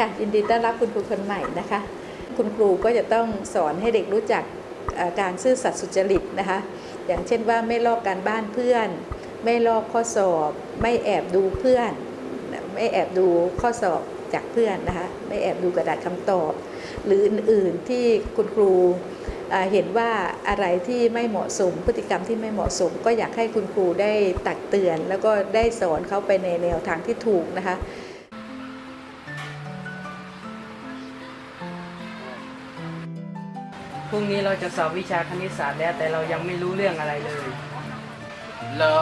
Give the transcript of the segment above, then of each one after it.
ค่ะ ยินดีต้อนรับคุณครูคนใหม่นะคะ คุณครูก็จะต้องสอนให้เด็กรู้จักการซื่อสัตย์สุจริตนะคะ อย่างเช่นว่าไม่ลอกการบ้านเพื่อน ไม่ลอกข้อสอบ ไม่แอบดูเพื่อน ไม่แอบดูข้อสอบจากเพื่อนนะคะ ไม่แอบดูกระดาษคำตอบ หรืออื่นๆที่คุณครูเห็นว่าอะไรที่ไม่เหมาะสมพฤติกรรมที่ไม่เหมาะสม ก็อยากให้คุณครูได้ตักเตือน แล้วก็ได้สอนเขาไปในแนวทางที่ถูกนะคะ พรุ่งนี้เราจะสอบวิชาคณิตศาสตร์แล้วแต่เรายังไม่รู้เรื่องอะไรเลย เหรอ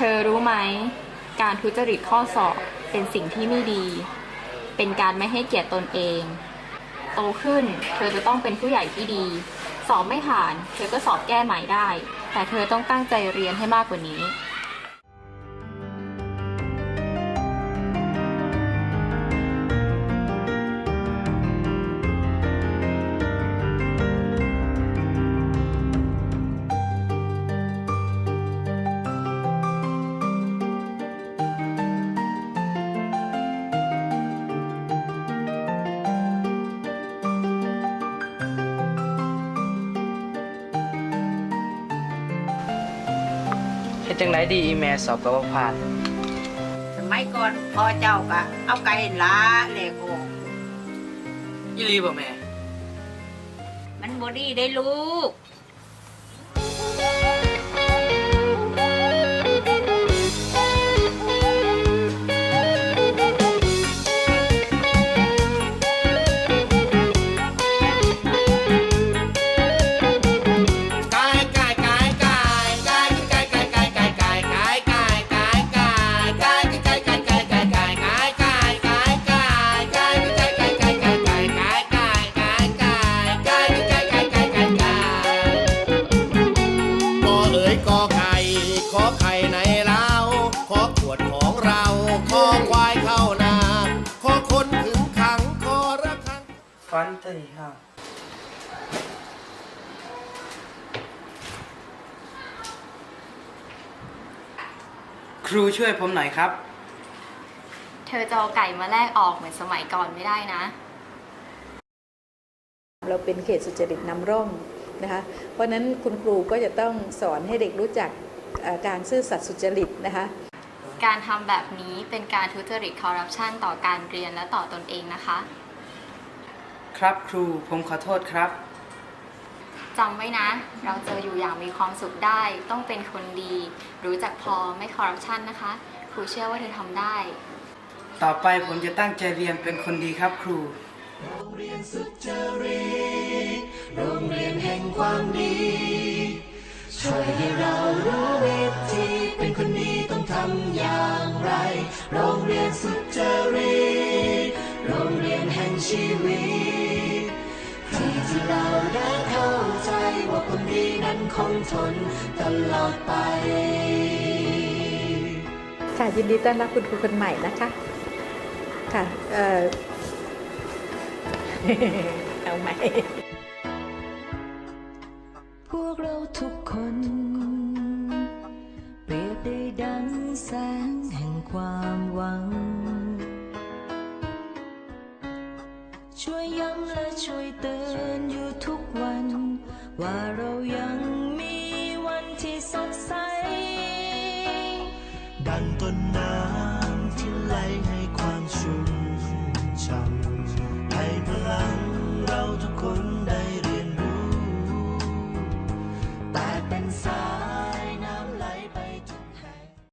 ธอรู้ไหม การทุจริตข้อสอบเป็นสิ่งที่ไม่ดี เป็นการไม่ให้เกียรติตนเอง โตขึ้นเธอจะต้องเป็นผู้ใหญ่ที่ดี สอบไม่ผ่าน เธอก็สอบแก้ใหม่ได้ แต่เธอต้องตั้งใจเรียนให้มากกว่านี้ ฮ็ดจังไดดีอีแม่สอบกับ่ผ่าน สมัยก่อนพ่อเจ้าก็เอาไก่ล้าแหลกโอ้ยลีบ่แม่ มันบอดีได้ลูก งฟันตีครับครูช่วยผมหน่อยครับ เธอจะเอาไก่มาแลกออกเหมือนสมัยก่อนไม่ได้นะ เราเป็นเขตสุจริตนำร่องนะคะ เพราะฉะนั้นคุณครูก็จะต้องสอนให้เด็กรู้จักเอ่อการซื่อสัตย์สุจริตนะคะ การทำแบบนี้เป็นการทุจริตคอร์รัปชันต่อการเรียนและต่อตนเองนะคะ ครับครูผมขอโทษครับ จำไว้นะ เราเจออยู่อย่างมีความสุขได้ ต้องเป็นคนดี รู้จักพอไม่คอร์รัปชันนะคะ ครูเชื่อว่าเธอทำได้ ต่อไปผมจะตั้งใจเรียนเป็นคนดีครับครู โรงเรียนแห่งความดี ช่วยให้เรารู้วิธีเป็นคนดีต้องทำอย่างไร โรงเรียนสุจริตโรงเรียนแห่งชีวิต ที่ที่เราได้เข้าใจว่าคนดีนั้นคงทนตลอดไป ค่ะยินดีต้อนรับคุณครูคนใหม่นะคะ ค่ะ เอ่อเอาใหม่ พวกเราทุกคน ยังและช่วยเตือนอยู่ทุกวัน ว่าเรายัง